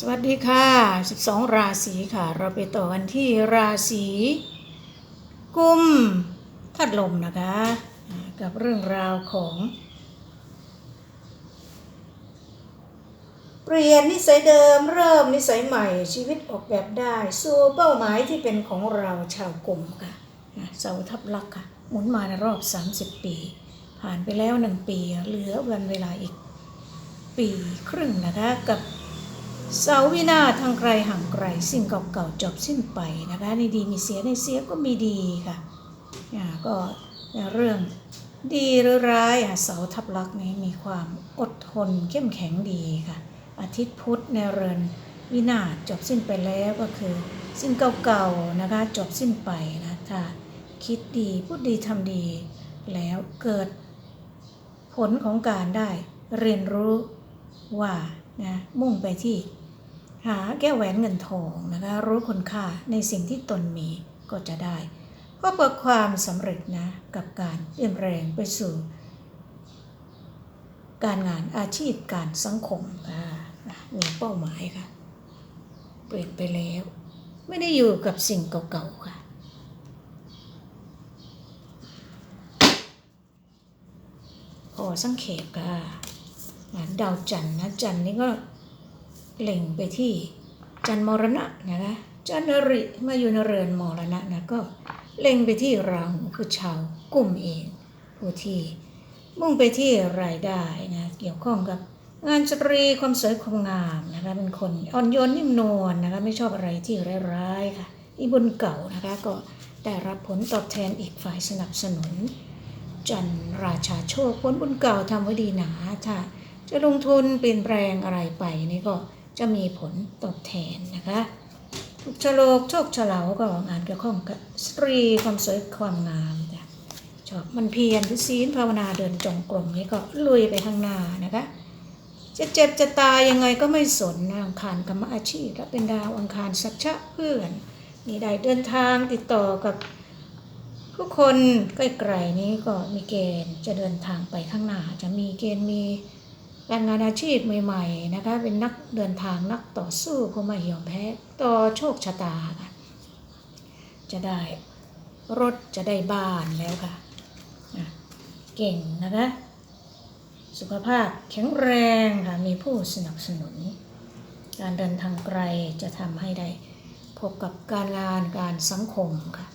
สวัสดีค่ะ 12 ราศีค่ะ เราไปต่อกันที่ราศีกุมทัดลมนะคะ กับเรื่องราวของ เปลี่ยนนิสัยเดิมเริ่มนิสัยใหม่ชีวิตออกแบบได้สู่เป้าหมายที่เป็นของเราชาวกลุ่มค่ะอ่าเสาทับลักค่ะ หมุนมาในรอบ 30 ปี ผ่านไปแล้วหนึ่งปี เหลือวันเวลาอีก ปีครึ่งนะคะกับ เสาวินาศทางไกลห่างไกลสิ่งเก่าๆจบสิ้นไปนะคะในดีมีเสียในเสียก็มีดีค่ะอ่าก็เรื่องดีหรือร้ายอะเสาทับลักษณ์นี้มีความอดทนเข้มแข็งดีค่ะอาทิตย์พุธในเรือนวินาศจบสิ้นไปแล้วก็คือ สิ่งเก่าๆนะคะจบสิ้นไปนะถ้าคิดดีพูดดีทำดี แล้วเกิดผลของการได้เรียนรู้ว่านะมุ่งไปที่ หาแก้วแหวนเงินทองนะคะรู้คุณค่าในสิ่งที่ตนมีก็จะได้พบกับความสำเร็จนะกับการเปลี่ยนแปลงไปสู่ การงานอาชีพการสังคมอ่ามีเป้าหมายค่ะ เปลี่ยนไปแล้ว ไม่ได้อยู่กับสิ่งเก่าๆค่ะพอสังเขปค่ะดาวจันทร์นะจันทร์นี่ก็ เล็งไปที่จันมรณะนะคะจันทริมาอยู่ในเรือนมรณะนะก็เล็งไปที่ราหูคือชาวกลุ่มเอง ผู้ที่มุ่งไปที่รายได้นะเกี่ยวข้องกับงานสตรีความสวยความงามนะคะเป็นคนอ่อนโยนนิ่มนวลนะคะไม่ชอบอะไรที่ร้ายๆค่ะอีบุญเก่านะคะก็ได้รับผลตอบแทนอีกฝ่ายสนับสนุน จันทร์ราชาโชคผลบุญเก่าทำไว้ดีหนาถ้าจะลงทุนเปลี่ยนแปลงอะไรไปนี่ก็ จะมีผลตอบแทนนะคะชโลกโชคเฉลาก็งานเกี่ยวข้องกับสตรีความสวยความงามจ้ะชอบมันเพียรทุศีลภาวนาเดินจงกรมนี่ก็ลุยไปข้างหน้านะคะจะเจ็บจะตายยังไงก็ไม่สนนะอังคารกรรมอาชีพและเป็นดาวอังคารสัจฉะเพื่อนมีได้เดินทางติดต่อกับผู้คนใกล้ๆนี้ก็มีเกณฑ์จะเดินทางไปข้างหน้าจะมีเกณฑ์มี การงานอาชีพใหม่ๆนะคะเป็นนักเดินทางนักต่อสู้ผู้ไม่ยอมแพ้ต่อโชคชะตาค่ะจะได้รถจะได้บ้านแล้วค่ะอะเก่งนะคะสุขภาพแข็งแรงค่ะมีผู้สนับสนุน การเดินทางไกลจะทำให้ได้พบกับการงานการสังคมค่ะ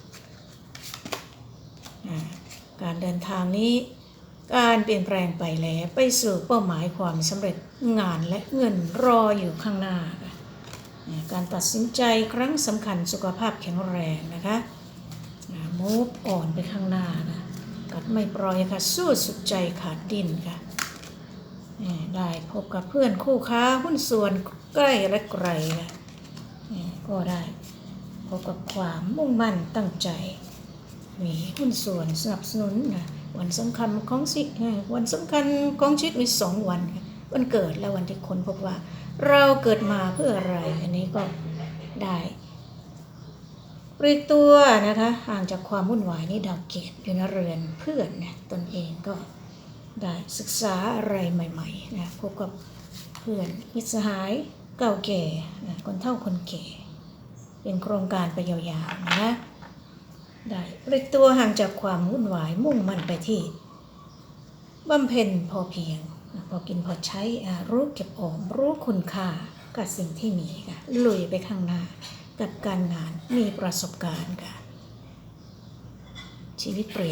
การเดินทางนี้ การเปลี่ยนแปลงไปแล้วไปสู่เป้าหมายความสำเร็จงานและเงินรออยู่ข้างหน้าค่ะการตัดสินใจครั้งสำคัญสุขภาพแข็งแรงนะคะมูฟอ่อนไปข้างหน้านะกัดไม่ปล่อยค่ะสู้สุดใจขาดดิ้นค่ะได้พบกับเพื่อนคู่ค้าหุ้นส่วนใกล้และไกลค่ะก็ได้พบกับความมุ่งมั่นตั้งใจ มีหุ้นส่วนสนับสนุนนะ วันสำคัญของสิวันสำคัญของชีวิตมีสองวันค่ะวันเกิดและวันที่คนพบว่า เราเกิดมาเพื่ออะไร อันนี้ก็ได้ปลีกตัวนะคะห่างจากความวุ่นวายนี่ดาวเกตอยู่ในเรือนเพื่อนนะตนเองก็ได้ศึกษาอะไรใหม่ๆนะพบกับเพื่อนมิตรสหายเก่าแก่นะคนเฒ่าคนแก่ เป็นโครงการไปยาวๆนะ ได้ปลิกตัวห่างจากความวุ่นวายมุ่งมั่นไปที่บำเพ็ญพอเพียง พอกินพอใช้รู้เก็บออมรู้คุณค่ากับสิ่งที่มีค่ะลุยไปข้างหน้ากับการงานมีประสบการณ์ค่ะชีวิตเปลี่ยน